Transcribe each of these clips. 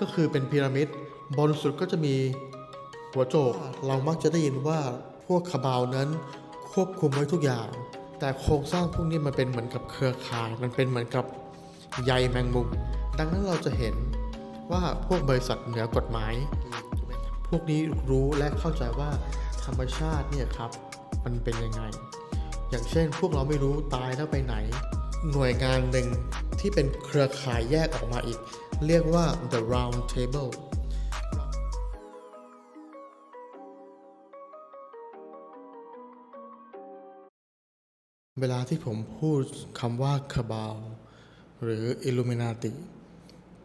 ก็คือเป็นพีระมิด บนสุดก็จะมีหัวโจก เรามักจะได้ยินว่าพวกคาบาวนั้นควบคุมไว้ทุกอย่าง แต่โครงสร้างพวกนี้มันเป็นเหมือนกับเครือข่าย มันเป็นเหมือนกับใยแมงมุม ดังนั้นเราจะเห็นว่าพวกบริษัทเหนือกฎหมาย พวกนี้รู้และเข้าใจว่าธรรมชาติเนี่ยครับมันเป็นยังไง อย่างเช่น พวกเราไม่รู้ตายแล้วไปไหน หน่วยงานหนึ่งที่เป็นเครือข่ายแยกออกมาอีก เรียกว่า the round table เวลาที่ผมพูดคำว่าคาบาลหรือ Illuminati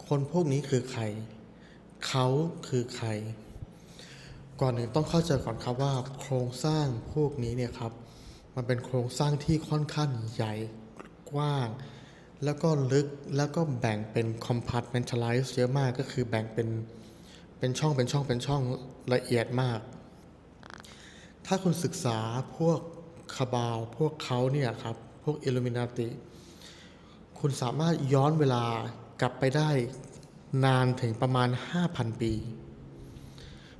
คนพวกนี้คือใคร เขาคือใคร ก่อนหนึ่งต้องเข้าใจก่อนครับว่าโครงสร้างพวกนี้เนี่ยครับ มันเป็นโครงสร้างที่ค่อนข้างใหญ่กว้าง แล้วก็ลึกแล้วก็แบ่งเป็น compartmentalize เยอะมากก็คือแบ่งเป็นเป็นช่องเป็นช่องเป็นช่องละเอียดมาก ถ้าคุณศึกษาพวกคาบาลพวกเขาเนี่ยครับ พวกอิลูมินาติ คุณสามารถย้อนเวลากลับไปได้นานถึงประมาณ 5,000 ปี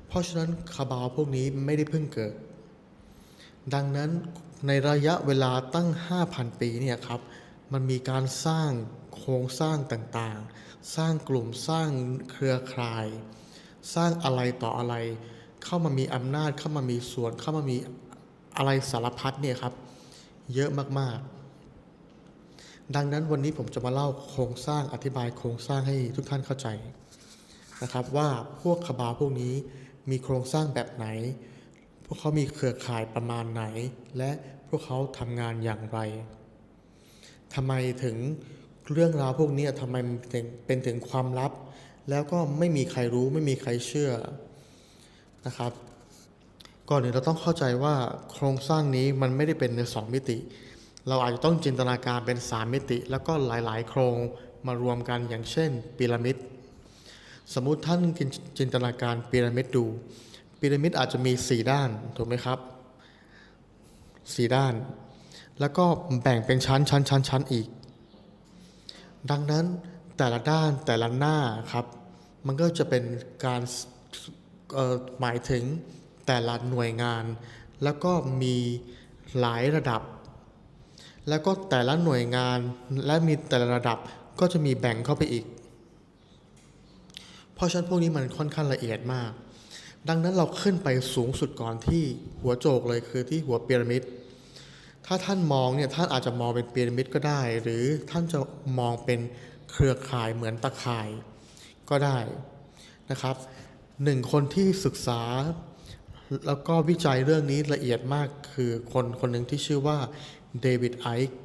เพราะฉะนั้นคาบาลพวกนี้ไม่ได้เพิ่งเกิด ดังนั้นในระยะเวลาตั้ง 5,000 ปีเนี่ยครับ มันมีการสร้างโครงสร้างต่างๆ สร้างกลุ่มสร้างเครือข่าย สร้างอะไรต่ออะไร เข้ามามีอำนาจเข้ามามีส่วนเข้ามามีอะไรสารพัดเนี่ยครับ เยอะมากๆ ดังนั้นวันนี้ผมจะมาเล่าโครงสร้างอธิบายโครงสร้างให้ทุกท่านเข้าใจนะครับว่าพวกคาบาพวกนี้มีโครงสร้างแบบไหน พวกเขามีเครือข่ายประมาณไหน และพวกเขาทำงานอย่างไร ทำไมถึงเรื่องราวพวกนี้ทำไมถึงเป็นถึงความลับ แล้วก็ไม่มีใครรู้ไม่มีใครเชื่อนะครับ ก่อนอื่นเราต้องเข้าใจว่าโครงสร้างนี้มันไม่ได้เป็นในสองมิติ เราอาจจะต้องจินตนาการเป็นสามมิติ แล้วก็หลาย ๆ โครงมารวมกันอย่างเช่นพีระมิดสมมุติท่านจินตนาการพีระมิดดูพีระมิดอาจจะมีสี่ด้านถูกไหมครับสี่ด้าน แล้วก็แบ่งเป็นชั้นชั้นชั้นชั้นอีก ดังนั้นแต่ละด้านแต่ละหน้าครับ มันก็จะเป็นการหมายถึงแต่ละหน่วยงาน แล้วก็มีหลายระดับ แล้วก็แต่ละหน่วยงานและมีแต่ละระดับก็จะมีแบ่งเข้าไปอีก เพราะฉะนั้นพวกนี้มันค่อนข้างละเอียดมาก ดังนั้นเราขึ้นไปสูงสุดก่อนที่หัวโจกเลยคือที่หัวพีระมิด ถ้าท่านมองเนี่ยท่านอาจจะมองเป็นพีระมิดก็ได้ หรือท่านจะมองเป็นเครือข่ายเหมือนตะข่ายก็ได้นะครับหนึ่งคนที่ศึกษา แล้วก็วิจัยเรื่องนี้ละเอียดมากคือคนคนหนึ่งที่ชื่อว่าเดวิดไอค์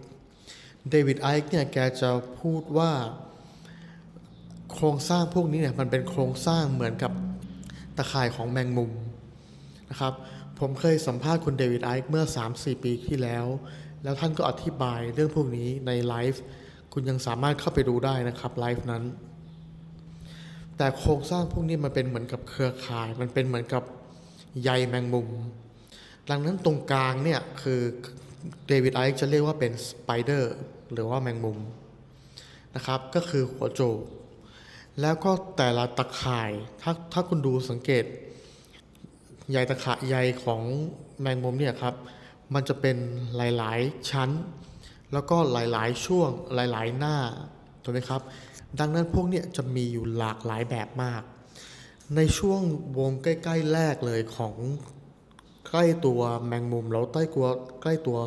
เดวิดไอค์เนี่ยแกจะพูดว่าโครงสร้างพวกนี้เนี่ยมันเป็นโครงสร้างเหมือนกับตะข่ายของแมงมุมนะครับ ผมเคยสัมภาษณ์คุณเดวิดไอค์เมื่อ 3-4 ปีที่แล้ว แล้วท่านก็อธิบายเรื่องพวกนี้ในไลฟ์คุณยังสามารถเข้าไปดูได้นะครับไลฟ์นั้น แต่โครงสร้างพวกนี้มันเป็นเหมือนกับเครือข่าย มันเป็นเหมือนกับใยแมงมุม ดังนั้นตรงกลางเนี่ยคือเดวิดไอค์จะเรียกว่าเป็นสไปเดอร์หรือว่าแมงมุมนะครับก็คือหัวโจกแล้วก็แต่ละตะข่ายถ้าถ้าคุณดูสังเกต ใยตะข่ายใยของแมงมุมเนี่ยครับ มันจะเป็นหลายๆชั้น แล้วก็หลายๆช่วงหลายๆหน้าถูกไหมครับ ดังนั้นพวกเนี้จะมีอยู่หลากหลายแบบมาก ในช่วงวงใกล้ ๆ แรกเลยของใกล้ตัวแมงมุมแล้วใกล้ตัวใกล้ตัว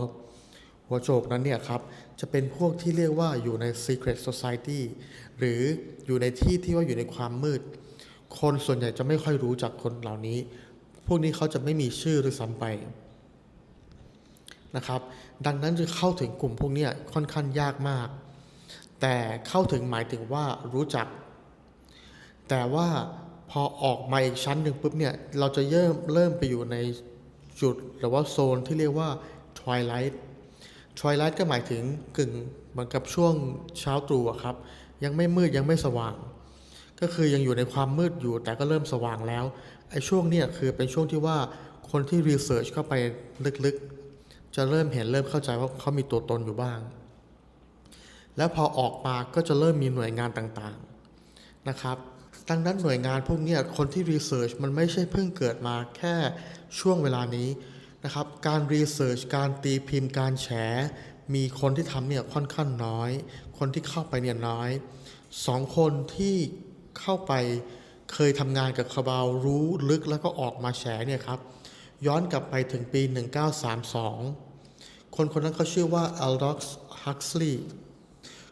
หัวโจกนั้นเนี่ยครับ จะเป็นพวกที่เรียกว่าอยู่ใน secret society หรืออยู่ในที่ที่ว่าอยู่ในความมืด คนส่วนใหญ่จะไม่ค่อยรู้จักคนเหล่านี้ พวกนี้เขาจะไม่มีชื่อด้วยซ้ำไปนะครับ ดังนั้นจะเข้าถึงกลุ่มพวกนี้ค่อนข้างยากมาก แต่เข้าถึงหมายถึงว่ารู้จัก แต่ว่าพอออกมาอีกชั้นหนึ่งปุ๊บเนี่ยเราจะเริ่มเริ่มไปอยู่ในจุดหรือว่าโซนที่เรียกว่า twilight twilight ก็หมายถึงกึ่งเหมือนกับช่วงเช้าตรู่ครับ ยังไม่มืดยังไม่สว่าง ก็คือยังอยู่ในความมืดอยู่แต่ก็เริ่มสว่างแล้ว ไอ้ช่วงเนี้ยคือเป็นช่วงที่ว่าคนที่รีเสิร์ชเข้าไปลึกๆ จะเริ่มเห็นเริ่มเข้าใจว่าเขามีตัวตนอยู่บ้าง แล้วพอออกมาก็จะเริ่มมีหน่วยงานต่างๆนะครับดังนั้นหน่วยงานพวกนี้คนที่รีเสิร์ชมันไม่ใช่เพิ่งเกิดมาแค่ช่วงเวลานี้นะครับ การรีเสิร์ชการตีพิมพ์ การแฉ มีคนที่ทำเนี่ยค่อนข้างน้อย คนที่เข้าไปเนี่ยน้อยสองคนที่เข้าไป เคยทำงานกับคาบาวรู้ลึกแล้วก็ออกมาแฉเนี่ยครับ ย้อนกลับไปถึงปี 1932 คนคนนั้นเขาชื่อว่า Aldous Huxley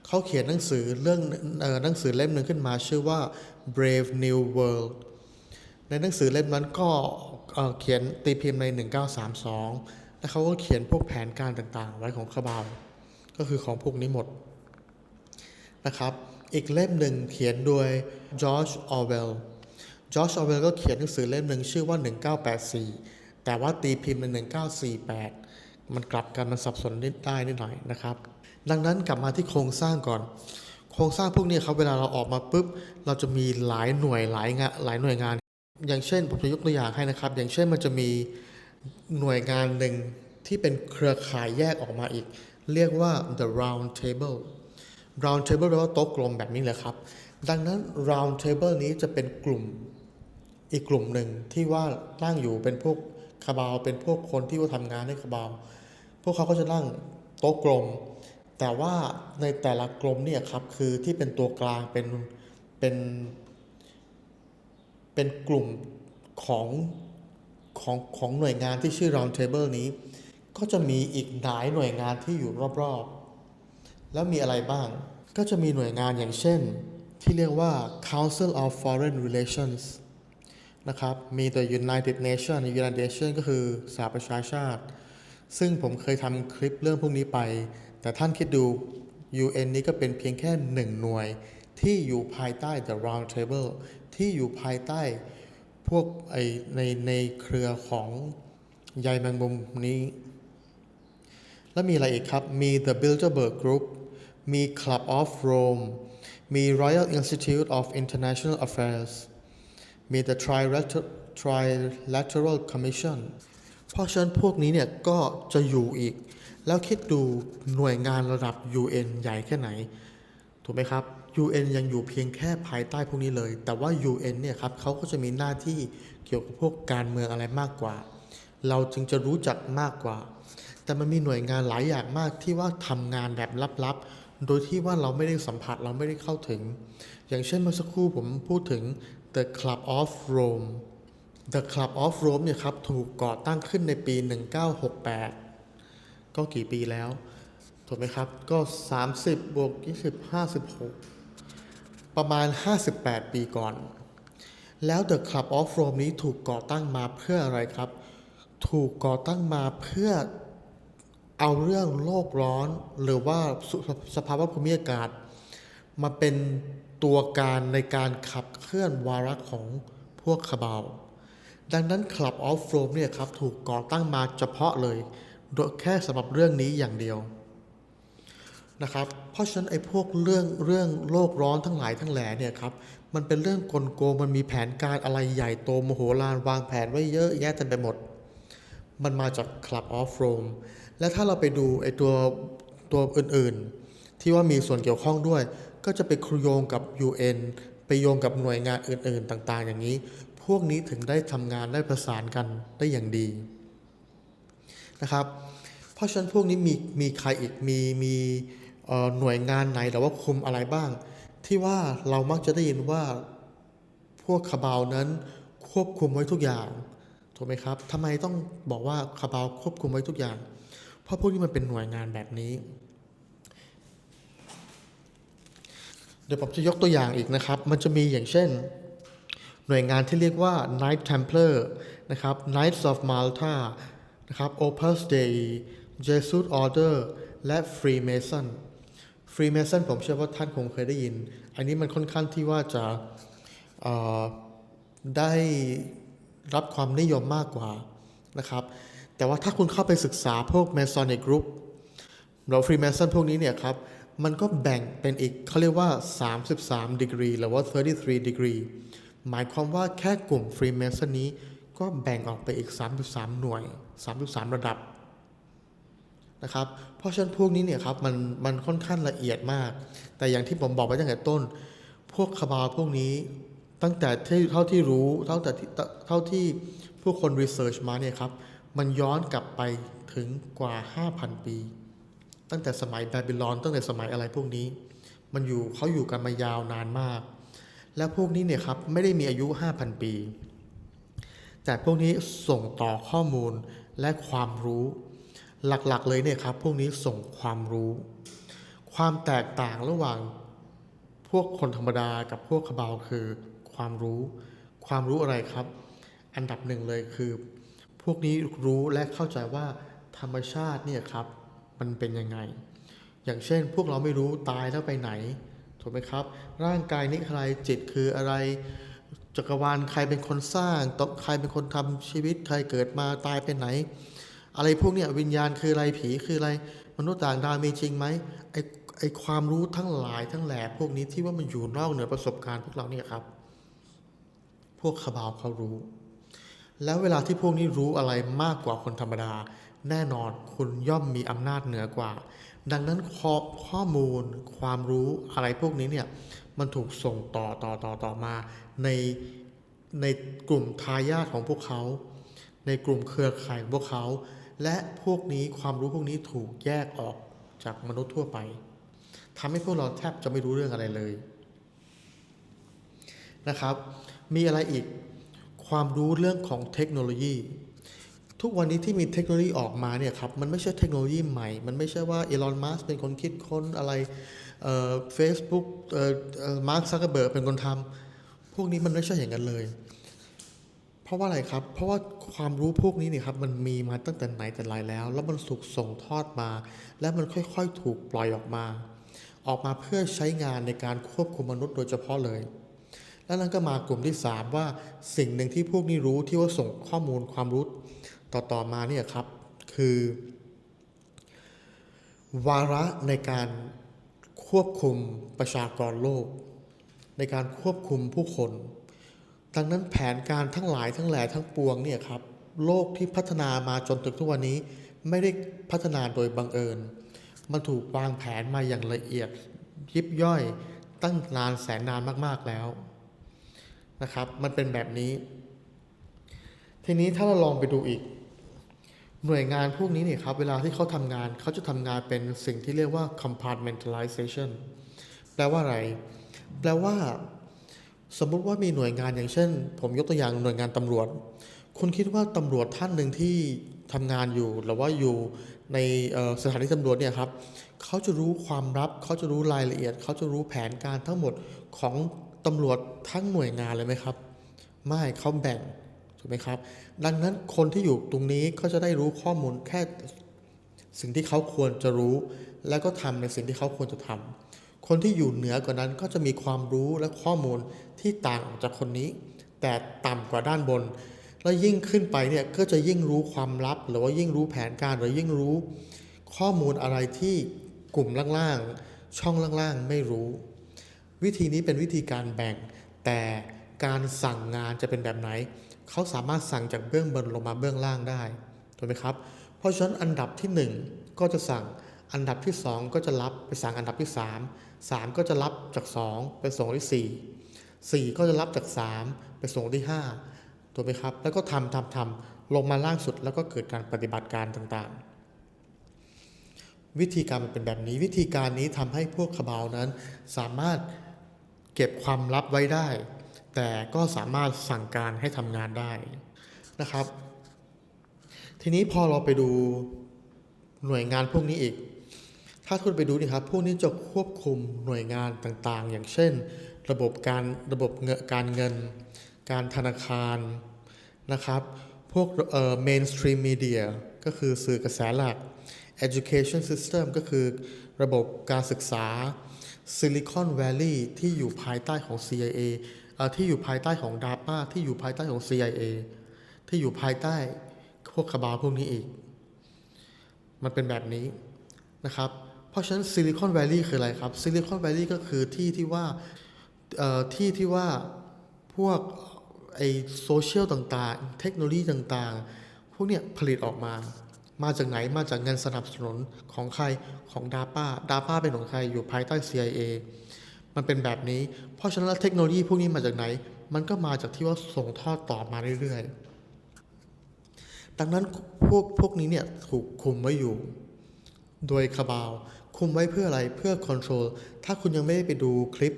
เขาเขียนหนังสือเรื่องหนังสือเล่มหนึ่งขึ้นมาชื่อว่า Brave New World ในหนังสือเล่มนั้นก็เเขียนตีพิมพ์ใน 1932 แล้วเขาก็เขียนพวกแผนการต่างๆ ไว้ของคาบาวก็คือของพวกนี้หมดนะครับ อีกเล่มหนึ่งเขียนโดยจอร์จออเบล George Orwell George Orwell ก็เขียนหนังสือเล่มหนึ่งชื่อว่า 1984 แต่ว่าตีพิมพ์ใน1948 มันกลับกันมันสับสนนิดได้นิดหน่อยนะครับ ดังนั้นกลับมาที่โครงสร้างก่อน โครงสร้างพวกนี้ครับเวลาเราออกมาปุ๊บ เราจะมีหลายหน่วยหลายงานหลายหน่วยงาน อย่างเช่นผมจะยกตัวอย่างให้นะครับ อย่างเช่นมันจะมีหน่วยงานหนึ่งที่เป็นเครือข่ายแยกออกมาอีก เรียกว่า the round table round table แปลว่าโต๊ะกลมแบบนี้แหละครับ ดังนั้น round table นี้จะเป็นกลุ่ม อีกกลุ่มหนึ่งที่ว่านั่งอยู่เป็นพวกคาบาวเป็นพวกคนที่ว่าทำงานให้คาบาว พวกเขาก็จะนั่งโต๊ะกลม แต่ว่าในแต่ละกลมเนี่ยครับคือที่เป็นตัวกลางเป็นเป็นเป็นกลุ่มของของของหน่วยงานที่ชื่อ round table นี้ ก็จะมีอีกหลายหน่วยงานที่อยู่รอบๆ แล้วมีอะไรบ้าง ก็จะมีหน่วยงานอย่างเช่น ที่เรียกว่า Council of Foreign Relations นะครับ มี The United Nations United Nations ก็คือสหประชาชาติ ซึ่งผมเคยทำคลิปเรื่องพวกนี้ไป แต่ท่านคิดดู UN นี้ก็เป็นเพียงแค่หนึ่งหน่วย ที่อยู่ภายใต้ The Round Table ที่อยู่ภายใต้พวกไอในในเครือของใยแมงมุมนี้ แล้วมีอะไรอีกครับ มี The Bilderberg Group มี Club of Rome มี Royal Institute of International Affairs มี The Trilateral Trilateral Commission เพราะฉะนั้นพวกนี้เนี่ยก็จะอยู่อีก แล้วคิดดูหน่วยงานระดับ UN ใหญ่แค่ไหน ถูกไหมครับ UN ยังอยู่เพียงแค่ภายใต้พวกนี้เลย แต่ว่า UN เนี่ยครับเขาก็จะมีหน้าที่เกี่ยวกับพวกการเมืองอะไรมากกว่า เราจึงจะรู้จักมากกว่า แต่มันมีหน่วยงานหลายอย่างมากที่ว่าทำงานแบบลับๆโดยที่ว่าเราไม่ได้สัมผัสเราไม่ได้เข้าถึง อย่างเช่นเมื่อสักครู่ผมพูดถึง The Club of Rome The Club of Rome เนี่ยครับถูกก่อตั้งขึ้นในปี 1968 ก็กี่ปีแล้ว ถูกไหมครับ ก็ 30 บวก 20 56 ประมาณ 58 ปีก่อน แล้ว The Club of Rome นี้ถูกก่อตั้งมาเพื่ออะไรครับ ถูกก่อตั้งมาเพื่อเอาเรื่องโลกร้อนหรือว่าสสภาวะภูมิอากาศ มาเป็น ตัวการในการขับเคลื่อนวาระของพวกคาบาวดังนั้น Club of Rome เนี่ยครับถูกก่อตั้งมาเฉพาะเลย โดยแค่สำหรับเรื่องนี้อย่างเดียวนะครับ เพราะฉะนั้นไอ้พวกเรื่องเรื่องโลกร้อนทั้งหลายทั้งแหล่เนี่ยครับ มันเป็นเรื่องกลโกงมันมีแผนการอะไรใหญ่โตมโหฬารวางแผนไว้เยอะแยะเต็มไปหมด มันมาจาก Club of Rome และถ้าเราไปดูไอ้ตัวตัวอื่นๆ ที่ว่ามีส่วนเกี่ยวข้องด้วย ก็จะไปคโยงกับ UN ไปโยงกับหน่วยงานอื่น ๆ ต่างๆ อย่างนี้ พวกนี้ถึงได้ทำงานได้ประสานกันได้อย่างดีนะครับ เพราะฉะนั้นพวกนี้มีมีใครอีกมีมีหน่วยงานไหนหรือว่าคุมอะไรบ้าง ที่ว่าเรามักจะได้ยินว่าพวกคาบาวนั้นควบคุมไว้ทุกอย่างถูกไหมครับทำไมต้องบอกว่าคาบาวควบคุมไว้ทุกอย่าง เพราะพวกนี้มันเป็นหน่วยงานแบบนี้ เดี๋ยวผมจะยกตัวอย่างอีกนะครับ มันจะมีอย่างเช่น หน่วยงานที่เรียกว่า Knight Templar นะครับ Knights of Malta นะครับ Opus Dei Jesuit Order และ Freemason Freemason ผมเชื่อว่าท่านคงเคยได้ยิน อันนี้มันค่อนข้างที่ว่าจะได้รับความนิยมมากกว่านะครับ แต่ว่าถ้าคุณเข้าไปศึกษาพวก Masonic Group เรา Freemason พวกนี้เนี่ยครับ มันก็แบ่งเป็นอีกเขาเรียกว่า 33 degree หรือว่า 33 degree หมายความว่าแค่กลุ่ม Freemason นี้ก็แบ่งออกไปอีก 33 หน่วย 33 ระดับนะครับ เพราะฉะนั้นพวกนี้เนี่ยครับมันมันค่อนข้างละเอียดมาก แต่อย่างที่ผมบอกไปตั้งแต่ต้น พวกคาบาพวกนี้ตั้งแต่เท่าที่รู้เท่าแต่เท่าที่ผู้คนรีเสิร์ชมาเนี่ยครับ มันย้อนกลับไปถึงกว่า 5,000 ปี ตั้งแต่สมัยบาบิลอน ตั้งแต่สมัยอะไรพวกนี้ มันอยู่เขาอยู่กันมายาวนานมาก และพวกนี้เนี่ยครับไม่ได้มีอายุ 5,000 ปี แต่พวกนี้ส่งต่อข้อมูลและความรู้ หลักๆเลยเนี่ยครับพวกนี้ส่งความรู้ ความแตกต่างระหว่างพวกคนธรรมดากับพวกขบาวคือความรู้ ความรู้อะไรครับ อันดับหนึ่งเลยคือ พวกนี้รู้และเข้าใจว่าธรรมชาติเนี่ยครับ มันเป็นยังไง อย่างเช่น พวกเราไม่รู้ตายแล้วไปไหนถูกไหมครับ ร่างกายนี้อะไรจิตคืออะไรจักรวาลใครเป็นคนสร้างตใครเป็นคนทำชีวิตใครเกิดมาตายไปไหน อะไรพวกเนี้ยวิญญาณคืออะไรผีคืออะไร มนุษย์ต่างดาวมีจริงไหมไอไอความรู้ทั้งหลายทั้งแหล่พวกนี้ที่ว่ามันอยู่นอกเหนือประสบการณ์พวกเราเนี่ยครับ พวกขบาวเขารู้ แล้วเวลาที่พวกนี้รู้อะไรมากกว่าคนธรรมดา แน่นอนคุณย่อมมีอำนาจเหนือกว่า ดังนั้นข้อข้อมูลความรู้อะไรพวกนี้เนี่ยมันถูกส่งต่อต่อต่อต่อมาในในกลุ่มทายาทของพวกเขา ในกลุ่มเครือข่ายของพวกเขา และพวกนี้ความรู้พวกนี้ถูกแยกออกจากมนุษย์ทั่วไปทำให้พวกเราแทบจะไม่รู้เรื่องอะไรเลยนะครับ มีอะไรอีกความรู้เรื่องของเทคโนโลยี ทุกวันนี้ที่มีเทคโนโลยีออกมาเนี่ยครับมันไม่ใช่เทคโนโลยีใหม่ มันไม่ใช่ว่าอีลอนมัสเป็นคนคิดค้นอะไรเฟซบุ๊กมาร์คซักเกอร์เบิร์กเป็นคนทำพวกนี้มันไม่ใช่อย่างนั้นเลย เพราะว่าอะไรครับ เพราะว่าความรู้พวกนี้เนี่ยครับมันมีมาตั้งแต่ไหนแต่ไรแล้ว แล้วมันถูกส่งทอดมา และมันค่อยๆถูกปล่อยออกมา ออกมาเพื่อใช้งานในการควบคุมมนุษย์โดยเฉพาะเลยแล้วนั้นก็มากลุ่มที่ 3 ว่าสิ่งหนึ่งที่พวกนี้รู้ที่ว่าส่งข้อมูลความรู้ ต่อๆมาเนี่ยครับคือ วาระในการควบคุมประชากรโลก ในการควบคุมผู้คน ดังนั้นแผนการทั้งหลายทั้งแหล่ทั้งปวงเนี่ยครับโลกที่พัฒนามาจนถึงทุกวันนี้ไม่ได้พัฒนาโดยบังเอิญ มันถูกวางแผนมาอย่างละเอียดยิบย่อยตั้งนานแสนนานมากๆแล้วนะครับ มันเป็นแบบนี้ ทีนี้ถ้าเราลองไปดูอีก หน่วยงานพวกนี้เนี่ยครับเวลาที่เขาทำงานเขาจะทำงานเป็นสิ่งที่เรียกว่า compartmentalization แปลว่าอะไร แปลว่า สมมุติว่ามีหน่วยงานอย่างเช่น ผมยกตัวอย่างหน่วยงานตำรวจ คุณคิดว่าตำรวจท่านหนึ่งที่ทำงานอยู่หรือว่าอยู่ในสถานีตำรวจเนี่ยครับเขาจะรู้ความลับเขาจะรู้รายละเอียดเขาจะรู้แผนการทั้งหมดของตำรวจทั้งหน่วยงานเลยไหมครับ ไม่เขาแบ่ง ถูกไหมครับ ดังนั้นคนที่อยู่ตรงนี้ก็จะได้รู้ข้อมูลแค่สิ่งที่เขาควรจะรู้ แล้วก็ทำในสิ่งที่เขาควรจะทำคนที่อยู่เหนือกว่านั้นก็จะมีความรู้และข้อมูลที่ต่างออกจากคนนี้ แต่ต่ำกว่าด้านบน แล้วยิ่งขึ้นไปเนี่ยก็จะยิ่งรู้ความลับ หรือว่ายิ่งรู้แผนการหรือยิ่งรู้ ข้อมูลอะไรที่กลุ่มล่างๆ ช่องล่างๆ ไม่รู้ วิธีนี้เป็นวิธีการแบ่ง แต่การสั่งงานจะเป็นแบบไหน เขาสามารถสั่งจากเบื้องบนลงมาเบื้องล่างได้ถูกไหมครับ เพราะฉะนั้นอันดับที่ 1 ก็จะสั่งอันดับที่ 2 ก็จะรับไปสั่งอันดับที่ 3 3 ก็จะรับจาก 2 ไปส่งที่ 4 4 ก็จะรับจาก 3 ไปส่งที่ 5ถูกไหมครับ แล้วก็ทำทำทำลงมาล่างสุดแล้วก็เกิดการปฏิบัติการต่างๆ วิธีการมันเป็นแบบนี้ วิธีการนี้ทำให้พวกขบาวนั้นสามารถเก็บความลับไว้ได้ แต่ก็สามารถสั่งการให้ทำงานได้นะครับ ทีนี้พอเราไปดูหน่วยงานพวกนี้อีก ถ้าคุณไปดูนี่ครับ พวกนี้จะควบคุมหน่วยงานต่างๆ อย่างเช่น ระบบการระบบเงินการเงิน การธนาคารนะครับ พวกเอ่อ mainstream media ก็คือสื่อกระแสหลัก education system ก็คือระบบการศึกษา Silicon Valley ที่อยู่ภายใต้ของ CIA ที่อยู่ภายใต้ของ DARPA ที่อยู่ภายใต้ของ CIA ที่อยู่ภายใต้พวกขบาพวกนี้อีก มันเป็นแบบนี้นะครับ เพราะฉะนั้นซิลิคอนแวลลีย์คืออะไรครับซิลิคอนแวลลีย์ก็คือที่ที่ว่าที่ที่ว่าพวกไอโซเชียลต่างๆ เทคโนโลยีต่างๆ พวกเนี้ยผลิตออกมา มาจากไหน มาจากเงินสนับสนุนของใคร ของ DARPA DARPA เป็นของใคร อยู่ภายใต้ CIA มันเป็นแบบนี้ เพราะฉะนั้นเทคโนโลยีพวกนี้มาจากไหน มันก็มาจากที่ว่าส่งทอดต่อมาเรื่อยๆ ดังนั้นพวกพวกนี้เนี่ยถูกคุมไว้อยู่ โดยคาบาว คุมไว้เพื่ออะไร เพื่อคอนโทรล ถ้าคุณยังไม่ได้ไปดูคลิป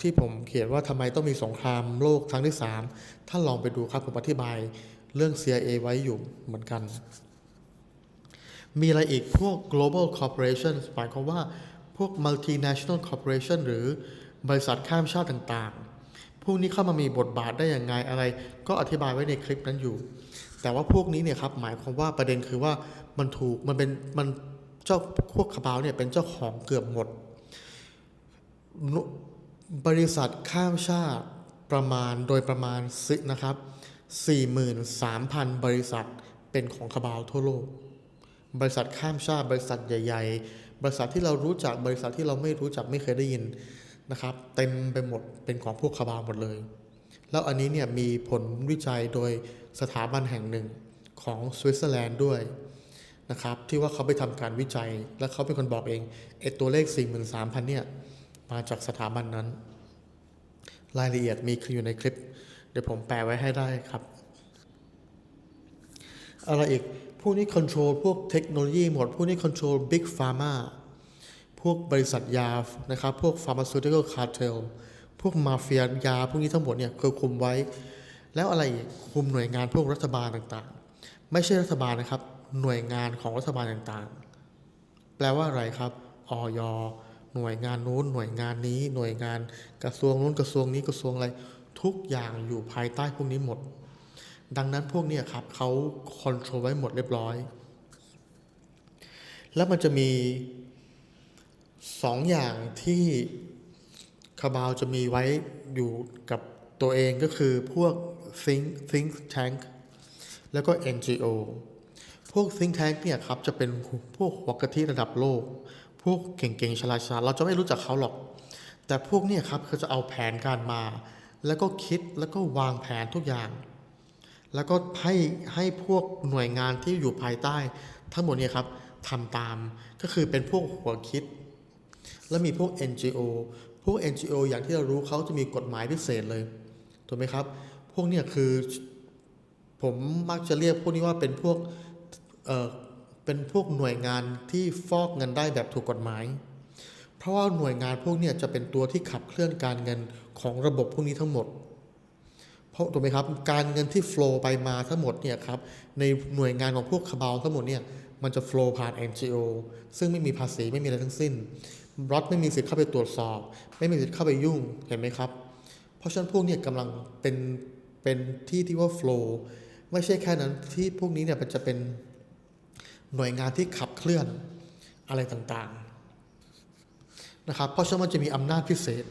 ที่ผมเขียนว่าทำไมต้องมีสงครามโลกครั้งที่3ถ้าลองไปดูครับผมอธิบายเรื่อง CIA ไว้อยู่เหมือนกัน มีอะไรอีกพวก global corporation หมายความว่า พวก multinational corporation หรือบริษัทข้ามชาติต่างๆ พวกนี้เข้ามามีบทบาทได้อย่างไงอะไร ก็อธิบายไว้ในคลิปนั้นอยู่ แต่ว่าพวกนี้เนี่ยครับหมายความว่าประเด็นคือว่ามันถูกมันเป็นมันเจ้าพวกคาบาวเนี่ยเป็นเจ้าของเกือบหมด บริษัทข้ามชาติประมาณโดยประมาณสินะครับ 43,000 บริษัทเป็นของคาบาวทั่วโลก บริษัทข้ามชาติบริษัทใหญ่ ๆ บริษัทที่เรารู้จักบริษัทที่เราไม่รู้จักไม่เคยได้ยินนะครับเต็มไปหมดเป็นของพวกคาบาหมดเลย แล้วอันนี้เนี่ยมีผลวิจัยโดยสถาบันแห่งหนึ่งของสวิตเซอร์แลนด์ด้วยนะครับที่ว่าเขาไปทำการวิจัย แล้วเขาเป็นคนบอกเองไอตัวเลข 43,000เนี่ยมาจากสถาบันนั้น รายละเอียดมีอยู่ในคลิป เดี๋ยวผมแปลไว้ให้ได้ครับ อะไรอีก พวกนี้คอนโทรลพวกเทคโนโลยีหมด พวกนี้คอนโทรลบิ๊กฟาร์มาพวกบริษัทยานะครับ พวก pharmaceutical cartel พวกมาเฟียยา พวกนี้ทั้งหมดเนี่ยคือคุมไว้ แล้วอะไรคุมหน่วยงานพวกรัฐบาลต่างๆ ไม่ใช่รัฐบาลนะครับ หน่วยงานของรัฐบาลต่างๆ แปลว่าอะไรครับออยหน่วยงานนู้นหน่วยงานนี้ หน่วยงานกระทรวงนู้นกระทรวงนี้กระทรวงอะไร ทุกอย่างอยู่ภายใต้พวกนี้หมด ดังนั้นพวกนี้ครับเขาคอนโทรลไว้หมดเรียบร้อย แล้วมันจะมีสองอย่างที่คาบาวจะมีไว้อยู่กับตัวเองก็คือพวก think think tank แล้วก็ NGO พวก think tank เนี่ยครับจะเป็นพวกหัวกะทิระดับโลก พวกเก่งๆฉลาดๆเราจะไม่รู้จักเขาหรอก แต่พวกเนี่ยครับเขาจะเอาแผนการมา แล้วก็คิดแล้วก็วางแผนทุกอย่าง แล้วก็ให้ให้พวกหน่วยงานที่อยู่ภายใต้ ทั้งหมดเนี่ยครับทำตามก็คือเป็นพวกหัวคิด แล้วมีพวก NGO พวก NGO อย่างที่เรารู้เขาจะมีกฎหมายพิเศษเลยถูกไหมครับ พวกเนี่ยคือผมมักจะเรียกพวกนี้ว่าเป็นพวกเออเป็นพวกหน่วยงานที่ฟอกเงินได้แบบถูกกฎหมาย เพราะว่าหน่วยงานพวกเนี่ยจะเป็นตัวที่ขับเคลื่อนการเงินของระบบพวกนี้ทั้งหมด เพราะถูกไหมครับการเงินที่ flow ไปมาทั้งหมดเนี่ยครับในหน่วยงานของพวกคาบาวทั้งหมดเนี่ยมันจะ flow ผ่าน NGO ซึ่งไม่มีภาษีไม่มีอะไรทั้งสิ้นรัฐไม่มีสิทธิ์เข้าไปตรวจสอบ ไม่มีสิทธิ์เข้าไปยุ่งเห็นไหมครับ เพราะฉะนั้นพวกเนี่ยกำลังเป็นเป็นที่ที่ว่า flow ไม่ใช่แค่นั้นที่พวกนี้เนี่ยมันจะเป็นหน่วยงานที่ขับเคลื่อนอะไรต่างๆนะครับเพราะฉะนั้นมันจะมีอำนาจพิเศษ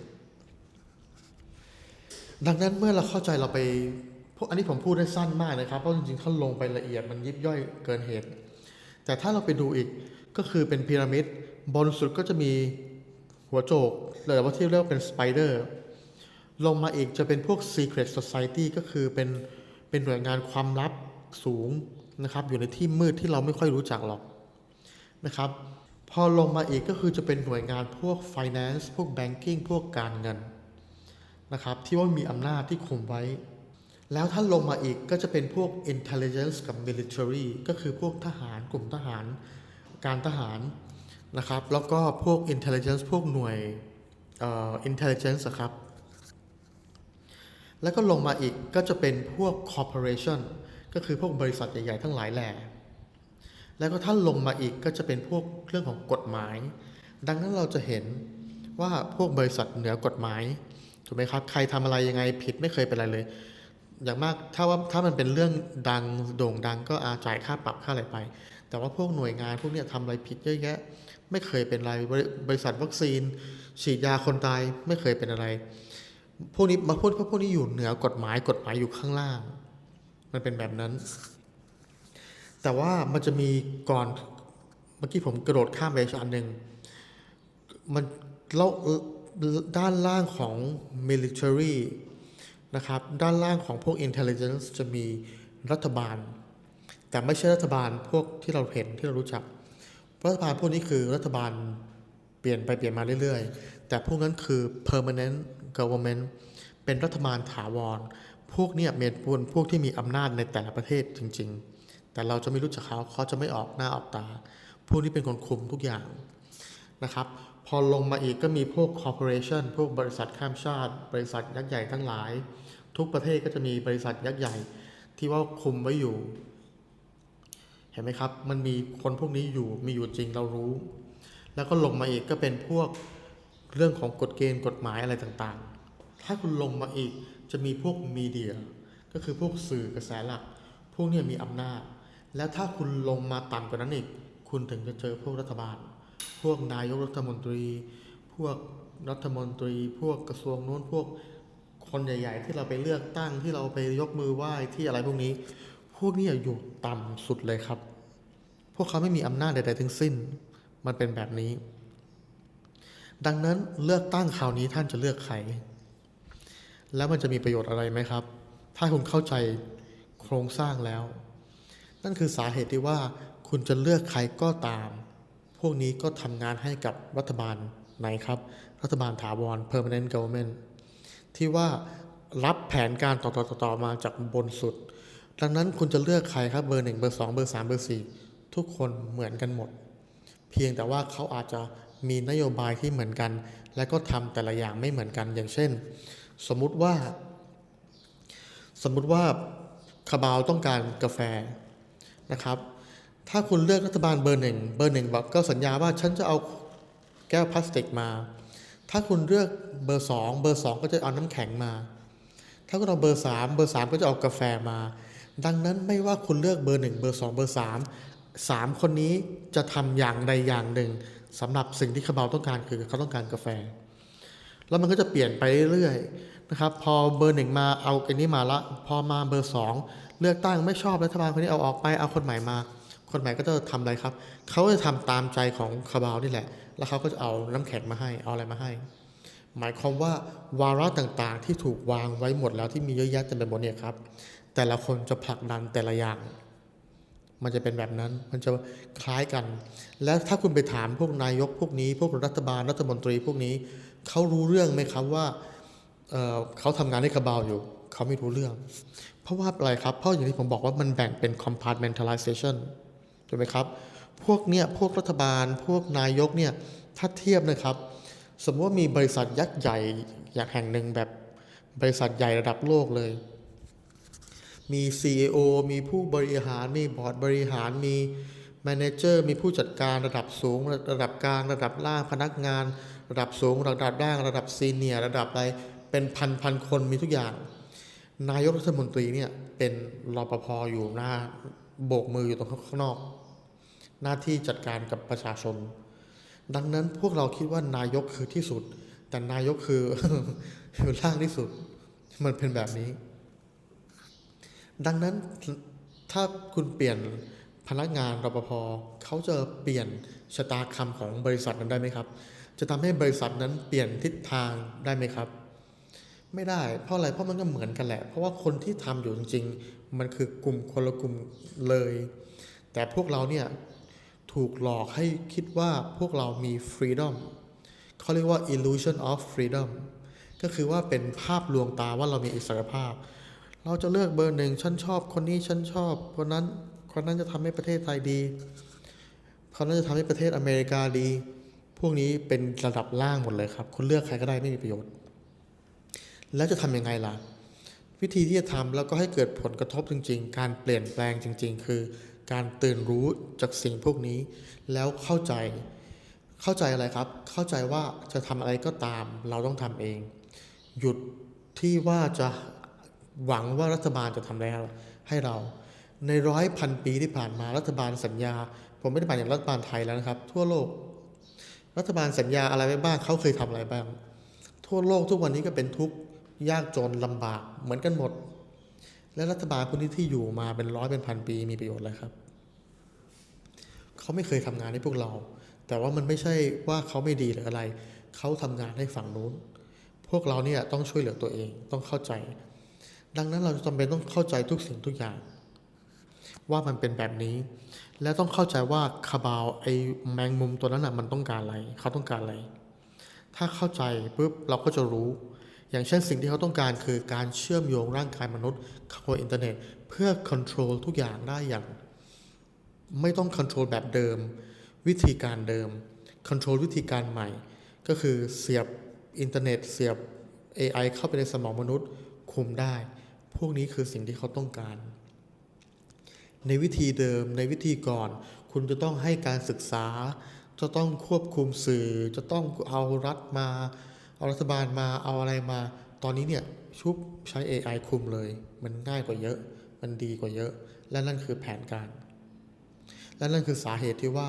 ดังนั้นเมื่อเราเข้าใจเราไปพวกอันนี้ผมพูดได้สั้นมากนะครับ เพราะจริงๆถ้าลงไปละเอียดมันยิบย่อยเกินเหตุ แต่ถ้าเราไปดูอีกก็คือเป็นพีระมิดบนสุดก็จะมีหัวโจกหรือว่าที่เรียกว่าเป็นสไปเดอร์ลงมาอีกจะเป็นพวก Secret Society ก็คือเป็นเป็นหน่วยงานความลับสูงนะครับ อยู่ในที่มืดที่เราไม่ค่อยรู้จักหรอกนะครับ พอลงมาอีกก็คือจะเป็นหน่วยงานพวก Finance พวก Banking พวกการเงิน นะครับที่ว่ามีอำนาจที่คุมไว้ แล้วถ้าลงมาอีกก็จะเป็นพวก intelligence กับ military ก็คือพวกทหารกลุ่มทหาร การทหารนะครับ แล้วก็พวก intelligence พวกหน่วยเอ่อ intelligence ครับ แล้วก็ลงมาอีกก็จะเป็นพวก corporation ก็คือพวกบริษัทใหญ่ๆทั้งหลายแหล่แล้วก็ถ้าลงมาอีกก็จะเป็นพวกเรื่องของกฎหมาย ดังนั้นเราจะเห็นว่าพวกบริษัทเหนือกฎหมาย ถูกไหมครับ ใครทำอะไรยังไงผิดไม่เคยเป็นอะไรเลย อย่างมากถ้าว่าถ้ามันเป็นเรื่องดังโด่งดังก็อาจ่ายค่าปรับค่าอะไรไป แต่ว่าพวกหน่วยงานพวกนี้ทำอะไรผิดเยอะแยะ ไม่เคยเป็นอะไรบริษัทวัคซีน ฉีดยาคนตายไม่เคยเป็นอะไร พวกนี้มาพวกพวกนี้อยู่เหนือกฎหมายกฎหมายอยู่ข้างล่าง มันเป็นแบบนั้น แต่ว่ามันจะมีก่อนเมื่อกี้ผมกระโดดข้ามไปอีกอันหนึ่งมันแล้ว ด้านล่างของ military นะครับ ด้านล่างของพวก intelligence จะมีรัฐบาล แต่ไม่ใช่รัฐบาลพวกที่เราเห็นที่เรารู้จัก รัฐบาลพวกนี้คือรัฐบาลเปลี่ยนไปเปลี่ยนมาเรื่อยๆ แต่พวกนั้นคือ permanent government เป็นรัฐบาลถาวร พวกเนี่ยเป็นพวกพวกที่มีอำนาจในแต่ละประเทศจริง ๆ แต่เราจะไม่รู้จักเขาเขาจะไม่ออกหน้าออกตา พวกนี้เป็นคนคุมทุกอย่างนะครับ พอลงมาอีกก็มีพวกคอร์ปอเรชันพวกบริษัทข้ามชาติ บริษัทยักษ์ใหญ่ทั้งหลาย ทุกประเทศก็จะมีบริษัทยักษ์ใหญ่ ที่ว่าคุมไว้อยู่ เห็นไหมครับ มันมีคนพวกนี้อยู่มีอยู่จริงเรารู้ แล้วก็ลงมาอีกก็เป็นพวกเรื่องของกฎเกณฑ์กฎหมายอะไรต่างๆ ถ้าคุณลงมาอีกจะมีพวกมีเดีย ก็คือพวกสื่อกระแสหลัก พวกนี้มีอำนาจ แล้วถ้าคุณลงมาต่ำกว่านั้นอีก คุณถึงจะเจอพวกรัฐบาล พวกนายกรัฐมนตรี พวกรัฐมนตรี พวกกระทรวงโน้นพวกคนใหญ่ ๆ ที่เราไปเลือกตั้งที่เราไปยกมือไหว้ที่อะไรพวกนี้ พวกนี้อยู่ต่ำสุดเลยครับ พวกเขาไม่มีอำนาจใดๆทั้งสิ้น มันเป็นแบบนี้ ดังนั้นเลือกตั้งคราวนี้ท่านจะเลือกใครแล้วมันจะมีประโยชน์อะไรไหมครับ ถ้าคุณเข้าใจโครงสร้างแล้ว นั่นคือสาเหตุที่ว่าคุณจะเลือกใครก็ตาม วกนี้ก็ทำงานให้กับรัฐบาลไหนครับ รัฐบาลถาวร permanent government ที่ว่ารับแผนการต่อๆๆๆมาจากบนสุด ดังนั้นคุณจะเลือกใครครับเบอร์หนึ่งเบอร์สองเบอร์สามเบอร์สี่ทุกคนเหมือนกันหมด เพียงแต่ว่าเขาอาจจะมีนโยบายที่เหมือนกัน และก็ทำแต่ละอย่างไม่เหมือนกันอย่างเช่น สมมุติว่า สมมุติว่าคาบาวต้องการกาแฟนะครับ ถ้าคุณเลือกรัฐบาลเบอร์หนึ่งเบอร์หนึ่งบอกก็สัญญาว่าฉันจะเอาแก้วพลาสติกมา ถ้าคุณเลือกเบอร์สองเบอร์สองก็จะเอาน้ำแข็งมา ถ้าคุณเอาเบอร์สามเบอร์สามก็จะเอากาแฟมา ดังนั้นไม่ว่าคุณเลือกเบอร์หนึ่งเบอร์สองเบอร์สามสามคนนี้จะทำอย่างใดอย่างหนึ่งสำหรับสิ่งที่คาบาต้องการคือเขาต้องการกาแฟ แล้วมันก็จะเปลี่ยนไปเรื่อยๆนะครับ พอเบอร์หนึ่งมาเอาอันนี้มาละ พอมาเบอร์สองเลือกตั้งไม่ชอบรัฐบาลคนนี้เอาออกไปเอาคนใหม่มา คนใหม่ก็จะทำอะไรครับ เขาจะทำตามใจของคาบาวนี่แหละ แล้วเขาก็จะเอาน้ำแข็งมาให้ เอาอะไรมาให้ หมายความว่าวาระต่างๆ ที่ถูกวางไว้หมดแล้วที่มีเยอะแยะเต็มไปหมดเนี่ยครับ แต่ละคนจะผลักดันแต่ละอย่าง มันจะเป็นแบบนั้น มันจะคล้ายกัน แล้วถ้าคุณไปถามพวกนายกพวกนี้ พวกรัฐบาลรัฐมนตรีพวกนี้ เขารู้เรื่องไหมครับว่าเเขาทำงานให้คาบาวอยู่ เขาไม่รู้เรื่อง เพราะว่าอะไรครับ เพราะอย่างที่ผมบอกว่ามันแบ่งเป็น compartmentalization ถูกไหมครับ พวกเนี้ยพวกรัฐบาล พวกนายกเนี่ยถ้าเทียบนะครับ สมมติว่ามีบริษัทยักษ์ใหญ่อย่างแห่งหนึ่งแบบบริษัทใหญ่ระดับโลกเลย มี CEO มีผู้บริหาร มีบอร์ดบริหาร มีแมเนเจอร์ มีผู้จัดการระดับสูง ระดับกลาง ระดับล่าง พนักงาน ระดับสูง ระดับล่าง ระดับซีเนียร์ระดับอะไรเป็นพันพันคนมีทุกอย่าง นายกรัฐมนตรีเนี่ยเป็นรปภอยู่หน้าโบกมืออยู่ตรงข้างนอก หน้าที่จัดการกับประชาชน ดังนั้นพวกเราคิดว่านายกคือที่สุด แต่นายกคืออยู่ล่างที่สุด มันเป็นแบบนี้ ดังนั้นถ้าคุณเปลี่ยนพนักงานรปภเขาจะเปลี่ยนชะตาคำของบริษัทนั้นได้ไหมครับ จะทำให้บริษัทนั้นเปลี่ยนทิศทางได้ไหมครับ ไม่ได้ เพราะอะไร เพราะมันก็เหมือนกันแหละ เพราะว่าคนที่ทำอยู่จริง ๆ มันคือกลุ่มคนละกลุ่มเลย แต่พวกเราเนี่ย ถูกหลอกให้คิดว่าพวกเรามี freedom เขาเรียกว่า illusion of freedom ก็คือว่าเป็นภาพลวงตาว่าเรามีอิสรภาพ เราจะเลือกเบอร์หนึ่งฉันชอบคนนี้ฉันชอบคนนั้นคนนั้นจะทำให้ประเทศไทยดีคนนั้นจะทำให้ประเทศอเมริกาดี พวกนี้เป็นระดับล่างหมดเลยครับ คุณเลือกใครก็ได้ไม่มีประโยชน์ แล้วจะทำยังไงล่ะ วิธีที่จะทำแล้วก็ให้เกิดผลกระทบจริง ๆ การเปลี่ยนแปลงจริง ๆ คือ การตื่นรู้จากสิ่งพวกนี้ แล้วเข้าใจ เข้าใจอะไรครับ เข้าใจว่าจะทำอะไรก็ตาม เราต้องทำเอง หยุดที่ว่าจะหวังว่ารัฐบาลจะทำอะไรให้เรา ในร้อยพันปีที่ผ่านมารัฐบาลสัญญา ผมไม่ได้หมายถึงรัฐบาลไทยแล้วนะครับ ทั่วโลก รัฐบาลสัญญาอะไรไว้บ้างเขาเคยทำอะไรบ้าง ทั่วโลกทุกวันนี้ก็เป็นทุกข์ยากจนลำบากเหมือนกันหมด และรัฐบาลคนนี้ที่อยู่มาเป็นร้อยเป็นพันปีมีประโยชน์อะไรครับ เขาไม่เคยทำงานให้พวกเรา แต่ว่ามันไม่ใช่ว่าเขาไม่ดีหรืออะไร เขาทำงานให้ฝั่งนู้น พวกเราเนี่ยต้องช่วยเหลือตัวเองต้องเข้าใจ ดังนั้นเราจำเป็นต้องเข้าใจทุกสิ่งทุกอย่าง ว่ามันเป็นแบบนี้ และต้องเข้าใจว่าคาบาวไอแมงมุมตัวนั้นอะมันต้องการอะไร เขาต้องการอะไร ถ้าเข้าใจปุ๊บเราก็จะรู้ อย่างเช่นสิ่งที่เขาต้องการคือการเชื่อมโยงร่างกายมนุษย์เข้ากับอินเทอร์เน็ต เพื่อ control ทุกอย่างได้อย่าง ไม่ต้อง control แบบเดิม วิธีการเดิม control วิธีการใหม่ ก็คือเสียบอินเทอร์เน็ต เสียบ AI เข้าไปในสมองมนุษย์คุมได้ พวกนี้คือสิ่งที่เขาต้องการ ในวิธีเดิมในวิธีก่อน คุณจะต้องให้การศึกษา จะต้องควบคุมสื่อ จะต้องเอารัฐมา เอารัฐบาลมาเอาอะไรมา ตอนนี้เนี่ยชุบใช้ AI คุมเลย มันง่ายกว่าเยอะ มันดีกว่าเยอะ และนั่นคือแผนการ และนั่นคือสาเหตุที่ว่า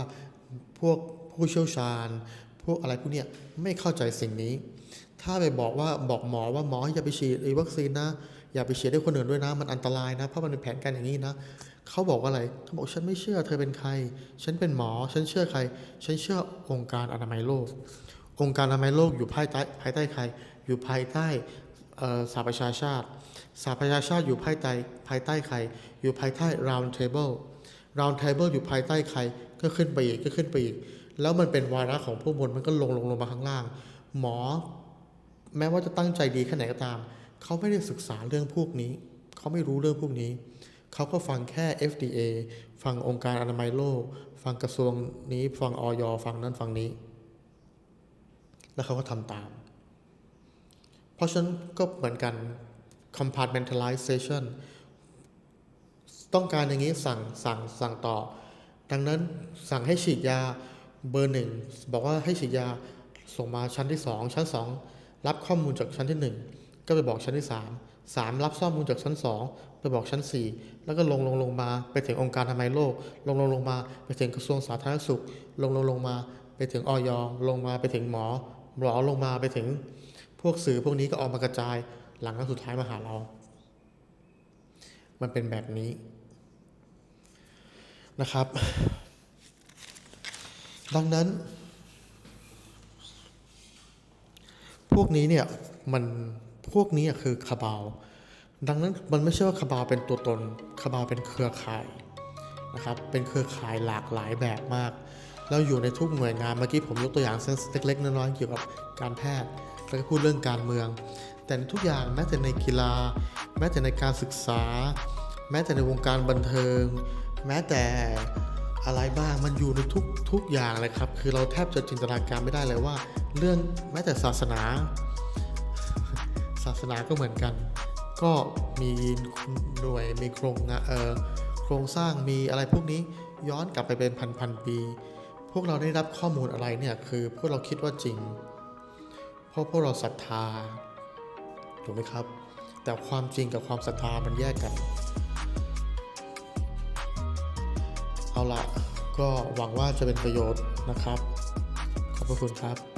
พวกผู้เชี่ยวชาญ พวกอะไรพวกเนี้ยไม่เข้าใจสิ่งนี้ ถ้าไปบอกว่าบอกหมอว่าหมออย่าไปฉีดไอ้วัคซีนนะ อย่าไปฉีดให้คนอื่นด้วยนะ มันอันตรายนะ เพราะมันเป็นแผนการอย่างนี้นะ เขาบอกว่าอะไร เขาบอกฉันไม่เชื่อเธอเป็นใคร ฉันเป็นหมอ ฉันเชื่อใคร ฉันเชื่อองค์การอนามัยโลก องค์การอนามัยโลกอยู่ภายใต้ภายใต้ใคร อยู่ภายใต้สหประชาชาติสหประชาชาติอยู่ภายใต้ภายใต้ใคร อยู่ภายใต้ round table round table อยู่ภายใต้ใคร ก็ขึ้นไปอีกก็ขึ้นไปอีก แล้วมันเป็นวาระของพวกบนมันก็ลงลงลงมาข้างล่าง หมอ แม้ว่าจะตั้งใจดีแค่ไหนก็ตาม เขาไม่ได้ศึกษาเรื่องพวกนี้ เขาไม่รู้เรื่องพวกนี้ เขาก็ฟังแค่ FDA ฟังองค์การอนามัยโลก ฟังกระทรวงนี้ ฟังออยฟังนั้นฟังนี้ แล้วเขาก็ทำตาม เพราะฉะนั้นก็เหมือนกัน compartmentalization ต้องการอย่างนี้สั่งสั่งสั่งต่อ ดังนั้นสั่งให้ฉีดยาเบอร์หนึ่งบอกว่าให้ฉีดยาส่งมาชั้นที่สองชั้นสองรับข้อมูลจากชั้นที่หนึ่งก็ไปบอกชั้นที่สามสามรับข้อมูลจากชั้นสองไปบอกชั้นสี่แล้วก็ลงลงลงมาไปถึงองค์การอนามัยโลก ลงลงลงมาไปถึงกระทรวงสาธารณสุข ลงลงลงมาไปถึงออยลงมาไปถึงหมอ หมอลงมาไปถึงพวกสื่อพวกนี้ก็ออกมากระจายหลังแล้วสุดท้ายมาหาเรา มันเป็นแบบนี้นะครับ ดังนั้น พวกนี้เนี่ยมันพวกนี้คือคาบาว ดังนั้นมันไม่ใช่ว่าคาบาวเป็นตัวตนคาบาวเป็นเครือข่ายนะครับ เป็นเครือข่ายหลากหลายแบบมาก แล้วอยู่ในทุกหน่วยงานเมื่อกี้ผมยกตัวอย่างเล็กๆน้อยๆเกี่ยวกับการแพทย์แล้วก็พูดเรื่องการเมือง แต่ทุกอย่างแม้แต่ในกีฬา แม้แต่ในการศึกษา แม้แต่ในวงการบันเทิง แม้แต่อะไรบ้างมันอยู่ในทุกทุกอย่างเลยครับ คือเราแทบจะจินตนาการไม่ได้เลยว่า เรื่องแม้แต่ศาสนา ศาสนาก็เหมือนกัน ก็มีหน่วยมีโครงงานเอ่อโครงสร้างมีอะไรพวกนี้ย้อนกลับไปเป็นพันพันๆปี พวกเราได้รับข้อมูลอะไรเนี่ยคือพวกเราคิดว่าจริง เพราะพวกเราศรัทธาถูกไหมครับ แต่ความจริงกับความศรัทธามันแยกกัน เอาละก็หวังว่าจะเป็นประโยชน์นะครับ ขอบพระคุณครับ